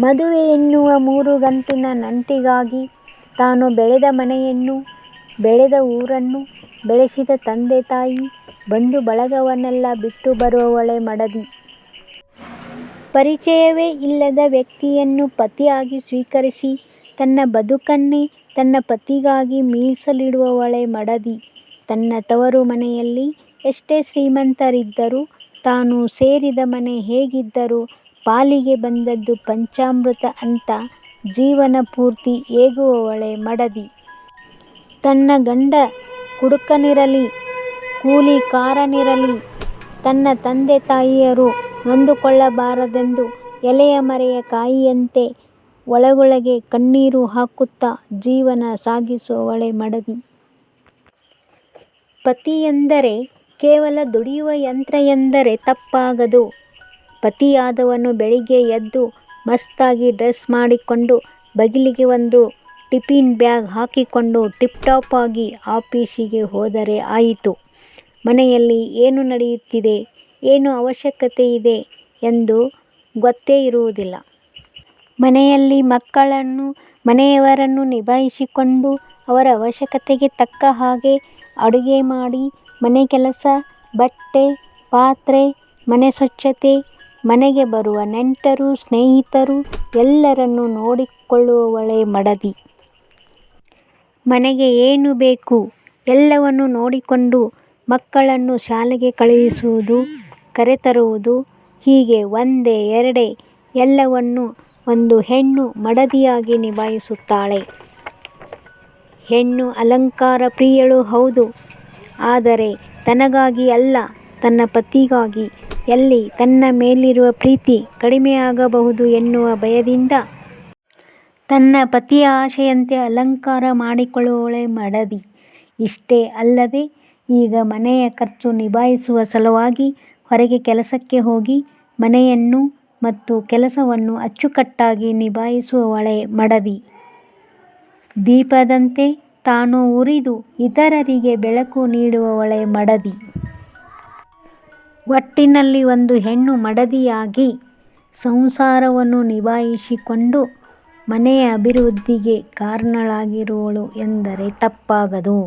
ಮದುವೆ ಎನ್ನುವ ಮೂರು ಗಂಟಿನ ನಂಟಿಗಾಗಿ ತಾನು ಬೆಳೆದ ಮನೆಯನ್ನು, ಬೆಳೆದ ಊರನ್ನು, ಬೆಳೆಸಿದ ತಂದೆ ತಾಯಿ, ಬಂಧು ಬಳಗವನ್ನೆಲ್ಲ ಬಿಟ್ಟು ಬರುವವಳೆ ಮಡದಿ. ಪರಿಚಯವೇ ಇಲ್ಲದ ವ್ಯಕ್ತಿಯನ್ನು ಪತಿಯಾಗಿ ಸ್ವೀಕರಿಸಿ ತನ್ನ ಬದುಕನ್ನೇ ತನ್ನ ಪತಿಗಾಗಿ ಮೀಸಲಿಡುವವಳೆ ಮಡದಿ. ತನ್ನ ತವರು ಮನೆಯಲ್ಲಿ ಎಷ್ಟೇ ಶ್ರೀಮಂತರಿದ್ದರೂ, ತಾನು ಸೇರಿದ ಮನೆ ಹೇಗಿದ್ದರೂ ಪಾಲಿಗೆ ಬಂದದ್ದು ಪಂಚಾಮೃತ ಅಂತ ಜೀವನ ಪೂರ್ತಿ ಏಗುವವಳೆ ಮಡದಿ. ತನ್ನ ಗಂಡ ಕುಡುಕನಿರಲಿ, ಕೂಲಿಕಾರನಿರಲಿ, ತನ್ನ ತಂದೆ ತಾಯಿಯರು ನೊಂದುಕೊಳ್ಳಬಾರದೆಂದು ಎಲೆಯ ಮರೆಯ ಕಾಯಿಯಂತೆ ಒಳಗೊಳಗೆ ಕಣ್ಣೀರು ಹಾಕುತ್ತಾ ಜೀವನ ಸಾಗಿಸುವವಳೆ ಮಡದಿ. ಪತಿಯೆಂದರೆ ಕೇವಲ ದುಡಿಯುವ ಯಂತ್ರ ಎಂದರೆ ತಪ್ಪಾಗದು. ಪತಿಯಾದವನು ಬೆಳಿಗ್ಗೆ ಎದ್ದು ಮಸ್ತಾಗಿ ಡ್ರೆಸ್ ಮಾಡಿಕೊಂಡು ಬಗಿಲಿಗೆ ಒಂದು ಟಿಫಿನ್ ಬ್ಯಾಗ್ ಹಾಕಿಕೊಂಡು ಟಿಪ್ ಟಾಪ್ ಆಗಿ ಆಫೀಸಿಗೆ ಹೋದರೆ ಆಯಿತು. ಮನೆಯಲ್ಲಿ ಏನು ನಡೆಯುತ್ತಿದೆ, ಏನು ಅವಶ್ಯಕತೆ ಇದೆ ಎಂದು ಗೊತ್ತೇ ಇರುವುದಿಲ್ಲ. ಮನೆಯಲ್ಲಿ ಮಕ್ಕಳನ್ನು, ಮನೆಯವರನ್ನು ನಿಭಾಯಿಸಿಕೊಂಡು ಅವರ ಅವಶ್ಯಕತೆಗೆ ತಕ್ಕ ಹಾಗೆ ಅಡುಗೆ ಮಾಡಿ, ಮನೆ ಕೆಲಸ ಬಟ್ಟೆ, ಪಾತ್ರೆ, ಮನೆ ಸ್ವಚ್ಛತೆ, ಮನೆಗೆ ಬರುವ ನೆಂಟರು, ಸ್ನೇಹಿತರು ಎಲ್ಲರನ್ನು ನೋಡಿಕೊಳ್ಳುವವಳೇ ಮಡದಿ. ಮನೆಗೆ ಏನು ಬೇಕು ಎಲ್ಲವನ್ನೂ ನೋಡಿಕೊಂಡು ಮಕ್ಕಳನ್ನು ಶಾಲೆಗೆ ಕಳುಹಿಸುವುದು, ಕರೆತರುವುದು ಹೀಗೆ ಒಂದೇ ಎರಡೇ ಎಲ್ಲವನ್ನೂ ಒಂದು ಹೆಣ್ಣು ಮಡದಿಯಾಗಿ ನಿಭಾಯಿಸುತ್ತಾಳೆ. ಹೆಣ್ಣು ಅಲಂಕಾರ ಪ್ರಿಯಳು ಹೌದು. ಆದರೆ ತನಗಾಗಿ ಅಲ್ಲ ತನ್ನ ಪತಿಗಾಗಿ. ಎಲ್ಲಿ ತನ್ನ ಮೇಲಿರುವ ಪ್ರೀತಿ ಕಡಿಮೆಯಾಗಬಹುದು ಎನ್ನುವ ಭಯದಿಂದ ತನ್ನ ಪತಿಯ ಆಶೆಯಂತೆ ಅಲಂಕಾರ ಮಾಡಿಕೊಳ್ಳುವಳೆ ಮಡದಿ. ಇಷ್ಟೇ ಅಲ್ಲದೆ ಈಗ ಮನೆಯ ಖರ್ಚು ನಿಭಾಯಿಸುವ ಸಲುವಾಗಿ ಹೊರಗೆ ಕೆಲಸಕ್ಕೆ ಹೋಗಿ ಮನೆಯನ್ನು ಮತ್ತು ಕೆಲಸವನ್ನು ಅಚ್ಚುಕಟ್ಟಾಗಿ ನಿಭಾಯಿಸುವವಳೇ ಮಡದಿ. ದೀಪದಂತೆ ತಾನು ಉರಿದು ಇತರರಿಗೆ ಬೆಳಕು ನೀಡುವವಳೇ ಮಡದಿ. ಒಟ್ಟಿನಲ್ಲಿ ಒಂದು ಹೆಣ್ಣು ಮಡದಿಯಾಗಿ ಸಂಸಾರವನ್ನು ನಿಭಾಯಿಸಿಕೊಂಡು ಮನೆಯ ಅಭಿವೃದ್ಧಿಗೆ ಕಾರಣಳಾಗಿರುವಳು ಎಂದರೆ ತಪ್ಪಾಗದು.